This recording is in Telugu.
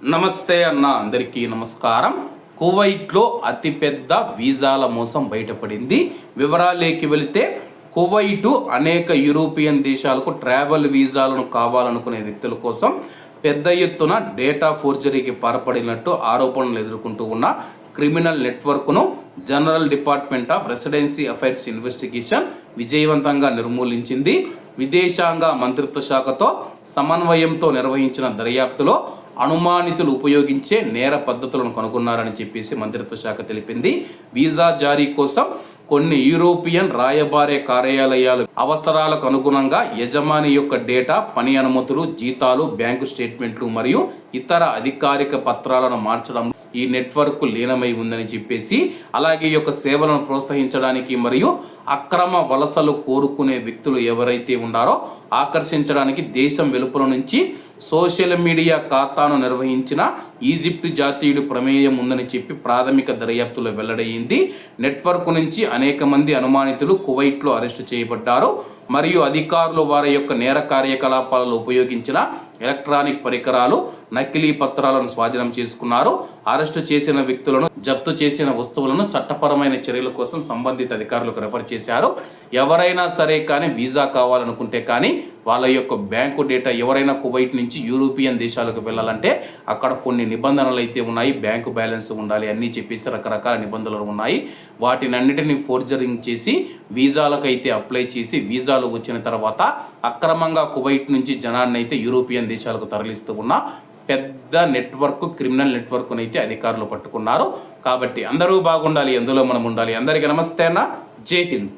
నమస్తే అన్న అందరికీ నమస్కారం. కువైట్లో అతిపెద్ద వీసాల మోసం బయటపడింది. వివరాలేకి వెళితే కువైటు అనేక యూరోపియన్ దేశాలకు ట్రావెల్ వీసాలను కావాలనుకునే వ్యక్తుల కోసం పెద్ద ఎత్తున డేటా ఫోర్జరీకి పాల్పడినట్టు ఆరోపణలు ఎదుర్కొంటూ ఉన్న క్రిమినల్ నెట్వర్క్ను general department of residency affairs investigation విజయవంతంగా నిర్మూలించింది. విదేశాంగ మంత్రిత్వ శాఖతో సమన్వయంతో నిర్వహించిన దర్యాప్తులో అనుమానితులు ఉపయోగించే నేర పద్ధతులను కనుగొన్నారని చెప్పేసి మంత్రిత్వ శాఖ తెలిపింది. వీసా జారీ కోసం కొన్ని యూరోపియన్ రాయబారే కార్యాలయాలు అవసరాలకు అనుగుణంగా యజమాని యొక్క డేటా పని అనుమతులు జీతాలు బ్యాంకు స్టేట్మెంట్లు మరియు ఇతర అధికారిక పత్రాలను మార్చడం ఈ నెట్వర్క్ లీనమై ఉందని చెప్పేసి అలాగే ఈ యొక్క సేవలను ప్రోత్సహించడానికి మరియు అక్రమ వలసలు కోరుకునే వ్యక్తులు ఎవరైతే ఉన్నారో ఆకర్షించడానికి దేశం వెలుపల నుంచి సోషల్ మీడియా ఖాతాను నిర్వహించిన ఈజిప్ట్ జాతీయుడు ప్రమేయం ఉందని చెప్పి ప్రాథమిక దర్యాప్తులో వెల్లడైంది నెట్వర్క్ నుంచి అనేక మంది అనుమానితులు కువైట్లో అరెస్టు చేయబడ్డారు. మరియు అధికారులు వారి యొక్క నేర కార్యకలాపాలలో ఉపయోగించిన ఎలక్ట్రానిక్ పరికరాలు నకిలీ పత్రాలను స్వాధీనం చేసుకున్నారు. అరెస్టు చేసిన వ్యక్తులను జప్తు చేసిన వస్తువులను చట్టపరమైన చర్యల కోసం సంబంధిత అధికారులకు రెఫర్ చేశారు. ఎవరైనా సరే కానీ వీసా కావాలనుకుంటే కానీ వాళ్ళ యొక్క బ్యాంకు డేటా ఎవరైనా కువైట్ నుంచి యూరోపియన్ దేశాలకు వెళ్ళాలంటే అక్కడ కొన్ని నిబంధనలు అయితే ఉన్నాయి. బ్యాంకు బ్యాలెన్స్ ఉండాలి అన్నీ చెప్పేసి రకరకాల నిబంధనలు ఉన్నాయి. వాటినన్నిటిని ఫోర్జరింగ్ చేసి వీసాలకు అయితే అప్లై చేసి వీసా దేశాలు వచ్చిన తర్వాత అక్రమంగా కువైట్ నుంచి జనాన్ని అయితే యూరోపియన్ దేశాలకు తరలిస్తూ ఉన్న పెద్ద నెట్వర్క్ క్రిమినల్ నెట్వర్క్ను అయితే అధికారులు పట్టుకున్నారు. కాబట్టి అందరూ బాగుండాలి ఎందులో మనం ఉండాలి. అందరికీ నమస్తే అన్న. జై హింద్.